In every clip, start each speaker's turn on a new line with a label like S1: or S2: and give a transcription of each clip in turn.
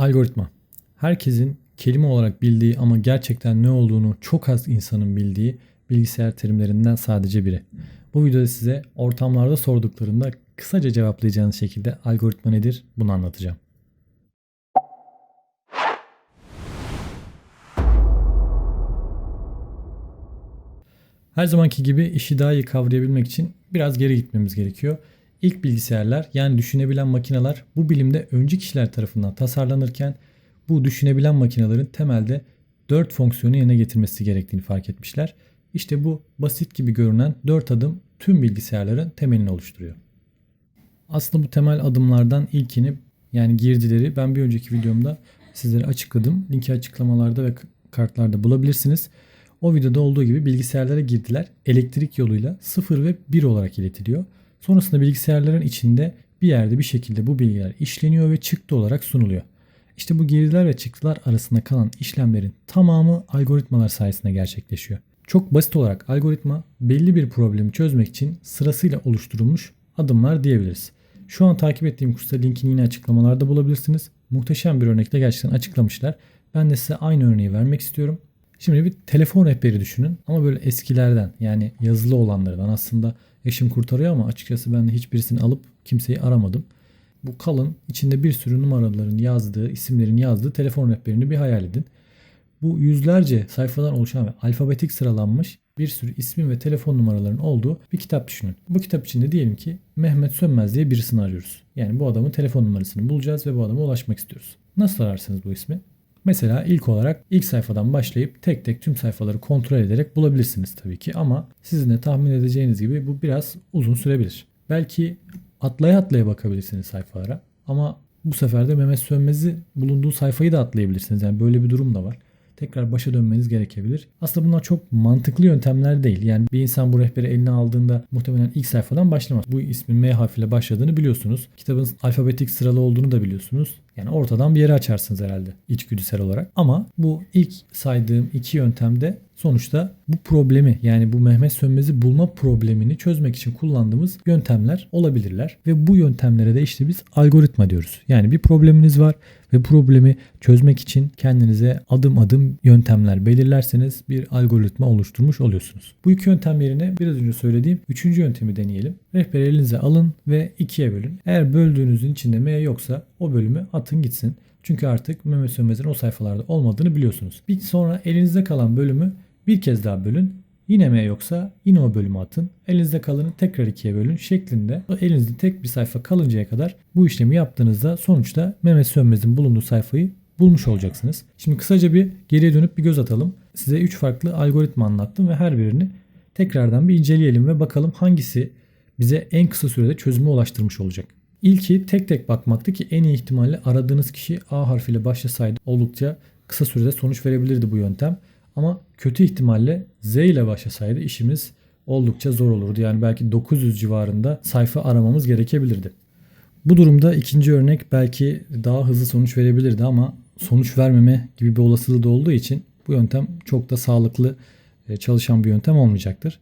S1: Algoritma. Herkesin kelime olarak bildiği ama gerçekten ne olduğunu çok az insanın bildiği bilgisayar terimlerinden sadece biri. Bu videoda size ortamlarda sorduklarında kısaca cevaplayacağınız şekilde algoritma nedir bunu anlatacağım. Her zamanki gibi işi daha iyi kavrayabilmek için biraz geri gitmemiz gerekiyor. İlk bilgisayarlar yani düşünebilen makineler bu bilimde öncü kişiler tarafından tasarlanırken bu düşünebilen makinelerin temelde 4 fonksiyonu yerine getirmesi gerektiğini fark etmişler. İşte bu basit gibi görünen 4 adım tüm bilgisayarların temelini oluşturuyor. Aslında bu temel adımlardan ilkini yani girdileri ben bir önceki videomda sizlere açıkladım. Linki açıklamalarda ve kartlarda bulabilirsiniz. O videoda olduğu gibi bilgisayarlara girdiler elektrik yoluyla 0 ve 1 olarak iletiliyor. Sonrasında bilgisayarların içinde bir yerde bir şekilde bu bilgiler işleniyor ve çıktı olarak sunuluyor. İşte bu girdiler ve çıktılar arasında kalan işlemlerin tamamı algoritmalar sayesinde gerçekleşiyor. Çok basit olarak algoritma belli bir problemi çözmek için sırasıyla oluşturulmuş adımlar diyebiliriz. Şu an takip ettiğim kursta linkini yine açıklamalarda bulabilirsiniz. Muhteşem bir örnekle gerçekten açıklamışlar. Ben de size aynı örneği vermek istiyorum. Şimdi bir telefon rehberi düşünün ama böyle eskilerden yani yazılı olanlardan aslında eşim kurtarıyor ama açıkçası ben de hiçbirisini alıp kimseyi aramadım. Bu kalın içinde bir sürü numaraların yazdığı, isimlerin yazdığı telefon rehberini bir hayal edin. Bu yüzlerce sayfadan oluşan ve alfabetik sıralanmış bir sürü ismin ve telefon numaralarının olduğu bir kitap düşünün. Bu kitap içinde diyelim ki Mehmet Sönmez diye birisini arıyoruz. Yani bu adamın telefon numarasını bulacağız ve bu adama ulaşmak istiyoruz. Nasıl ararsınız bu ismi? Mesela ilk olarak ilk sayfadan başlayıp tek tek tüm sayfaları kontrol ederek bulabilirsiniz tabii ki ama sizin de tahmin edeceğiniz gibi bu biraz uzun sürebilir. Belki atlaya atlaya bakabilirsiniz sayfalara ama bu sefer de Mehmet Sönmez'i bulunduğu sayfayı da atlayabilirsiniz. Yani böyle bir durum da var. Tekrar başa dönmeniz gerekebilir. Aslında bunlar çok mantıklı yöntemler değil. Yani bir insan bu rehberi eline aldığında muhtemelen ilk sayfadan başlamaz. Bu ismin M harfiyle başladığını biliyorsunuz. Kitabın alfabetik sıralı olduğunu da biliyorsunuz. Yani ortadan bir yere açarsınız herhalde içgüdüsel olarak. Ama bu ilk saydığım iki yöntemde sonuçta bu problemi yani bu Mehmet Sönmez'i bulma problemini çözmek için kullandığımız yöntemler olabilirler. Ve bu yöntemlere de işte biz algoritma diyoruz. Yani bir probleminiz var ve problemi çözmek için kendinize adım adım yöntemler belirlerseniz bir algoritma oluşturmuş oluyorsunuz. Bu iki yöntem yerine biraz önce söylediğim üçüncü yöntemi deneyelim. Rehberi elinize alın ve ikiye bölün. Eğer böldüğünüzün içinde M yoksa o bölümü atın gitsin. Çünkü artık Mehmet Sönmez'in o sayfalarda olmadığını biliyorsunuz. Bir sonra elinizde kalan bölümü bir kez daha bölün. Yine M yoksa yine o bölümü atın. Elinizde kalanı tekrar ikiye bölün şeklinde elinizde tek bir sayfa kalıncaya kadar bu işlemi yaptığınızda sonuçta Mehmet Sönmez'in bulunduğu sayfayı bulmuş olacaksınız. Şimdi kısaca bir geriye dönüp bir göz atalım. Size 3 farklı algoritma anlattım ve her birini tekrardan bir inceleyelim ve bakalım hangisi bize en kısa sürede çözüme ulaştırmış olacak. İlki tek tek bakmaktı ki en iyi ihtimalle aradığınız kişi A harfiyle başlasaydı oldukça kısa sürede sonuç verebilirdi bu yöntem. Ama kötü ihtimalle Z ile başlasaydı işimiz oldukça zor olurdu. Yani belki 900 civarında sayfa aramamız gerekebilirdi. Bu durumda ikinci örnek belki daha hızlı sonuç verebilirdi ama sonuç vermeme gibi bir olasılığı da olduğu için bu yöntem çok da sağlıklı e, çalışan bir yöntem olmayacaktır.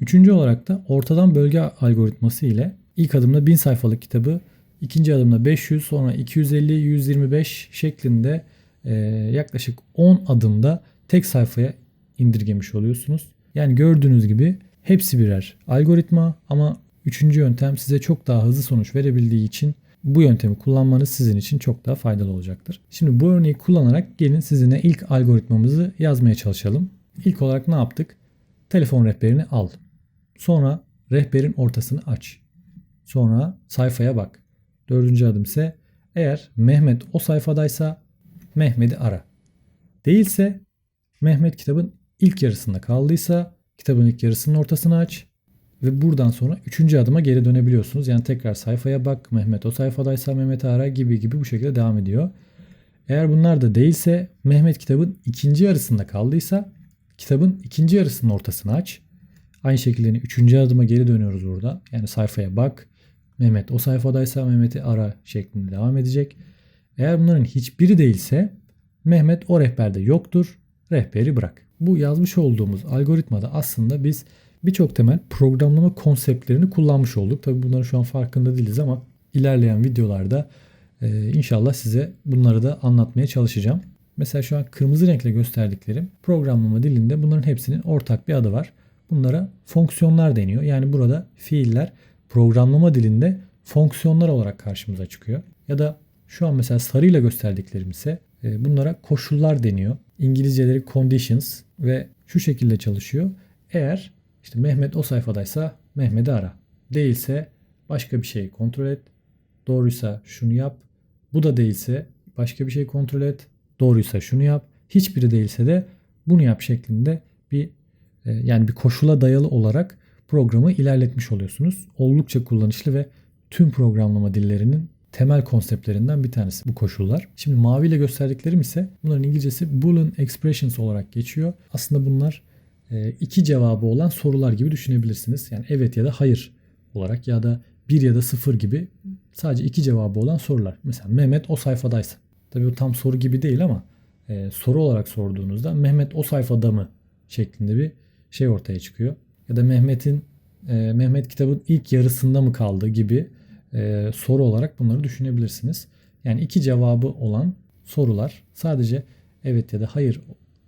S1: Üçüncü olarak da ortadan bölge algoritması ile ilk adımda 1000 sayfalık kitabı, ikinci adımda 500, sonra 250, 125 şeklinde e, yaklaşık 10 adımda tek sayfaya indirgemiş oluyorsunuz. Yani gördüğünüz gibi hepsi birer algoritma ama üçüncü yöntem size çok daha hızlı sonuç verebildiği için bu yöntemi kullanmanız sizin için çok daha faydalı olacaktır. Şimdi bu örneği kullanarak gelin sizinle ilk algoritmamızı yazmaya çalışalım. İlk olarak ne yaptık? Telefon rehberini al. Sonra rehberin ortasını aç. Sonra sayfaya bak. Dördüncü adım ise eğer Mehmet o sayfadaysa Mehmet'i ara. Değilse Mehmet kitabın ilk yarısında kaldıysa kitabın ilk yarısının ortasını aç ve buradan sonra üçüncü adıma geri dönebiliyorsunuz. Yani tekrar sayfaya bak, Mehmet o sayfadaysa Mehmet'i ara gibi gibi bu şekilde devam ediyor. Eğer bunlar da değilse Mehmet kitabın ikinci yarısında kaldıysa kitabın ikinci yarısının ortasını aç. Aynı şekilde üçüncü adıma geri dönüyoruz burada. Yani sayfaya bak. Mehmet o sayfadaysa Mehmet'i ara şeklinde devam edecek. Eğer bunların hiçbiri değilse Mehmet o rehberde yoktur. Rehberi bırak. Bu yazmış olduğumuz algoritmada aslında biz birçok temel programlama konseptlerini kullanmış olduk. Tabi bunların şu an farkında değiliz ama ilerleyen videolarda Ee, inşallah size bunları da anlatmaya çalışacağım. Mesela şu an kırmızı renkle gösterdiklerim programlama dilinde bunların hepsinin ortak bir adı var. Bunlara fonksiyonlar deniyor. Yani burada fiiller programlama dilinde fonksiyonlar olarak karşımıza çıkıyor. Ya da şu an mesela sarıyla gösterdiklerim ise e, bunlara koşullar deniyor. İngilizceleri conditions ve şu şekilde çalışıyor. Eğer işte Mehmet o sayfadaysa Mehmet'i ara. Değilse başka bir şeyi kontrol et. Doğruysa şunu yap. Bu da değilse başka bir şey kontrol et. Doğruysa şunu yap. Hiçbiri değilse de bunu yap şeklinde bir e, yani bir koşula dayalı olarak programı ilerletmiş oluyorsunuz. Oldukça kullanışlı ve tüm programlama dillerinin temel konseptlerinden bir tanesi bu koşullar. Şimdi maviyle gösterdiklerim ise bunların İngilizcesi Boolean Expressions olarak geçiyor. Aslında bunlar e, iki cevabı olan sorular gibi düşünebilirsiniz. Yani evet ya da hayır olarak ya da bir ya da sıfır gibi sadece iki cevabı olan sorular. Mesela Mehmet o sayfadaysa. Tabii bu tam soru gibi değil ama e, soru olarak sorduğunuzda Mehmet o sayfada mı şeklinde bir şey ortaya çıkıyor. Ya da Mehmet'in e, Mehmet kitabın ilk yarısında mı kaldı gibi e, soru olarak bunları düşünebilirsiniz. Yani iki cevabı olan sorular sadece evet ya da hayır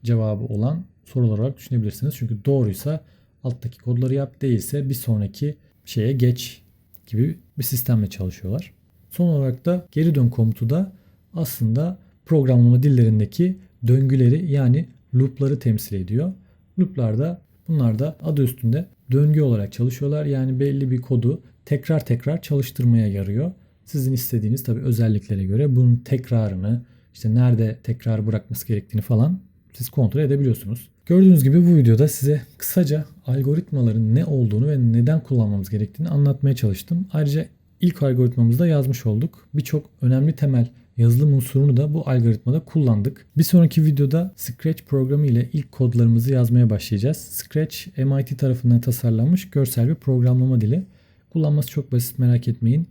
S1: cevabı olan sorular olarak düşünebilirsiniz. Çünkü doğruysa alttaki kodları yap değilse bir sonraki şeye geç gibi bir sistemle çalışıyorlar. Son olarak da geri dön komutu da aslında programlama dillerindeki döngüleri yani loop'ları temsil ediyor. Loop'larda bunlar da adı üstünde döngü olarak çalışıyorlar. Yani belli bir kodu tekrar tekrar çalıştırmaya yarıyor. Sizin istediğiniz tabi özelliklere göre bunun tekrarını işte nerede tekrar bırakması gerektiğini falan siz kontrol edebiliyorsunuz. Gördüğünüz gibi bu videoda size kısaca algoritmaların ne olduğunu ve neden kullanmamız gerektiğini anlatmaya çalıştım. Ayrıca ilk algoritmamızda yazmış olduk. Birçok önemli temel yazılım unsurunu da bu algoritmada kullandık. Bir sonraki videoda Scratch programı ile ilk kodlarımızı yazmaya başlayacağız. Scratch MIT tarafından tasarlanmış görsel bir programlama dili. Kullanması çok basit merak etmeyin.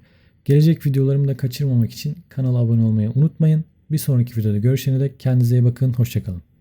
S1: Gelecek videolarımı da kaçırmamak için kanala abone olmayı unutmayın. Bir sonraki videoda görüşene dek kendinize iyi bakın. Hoşçakalın.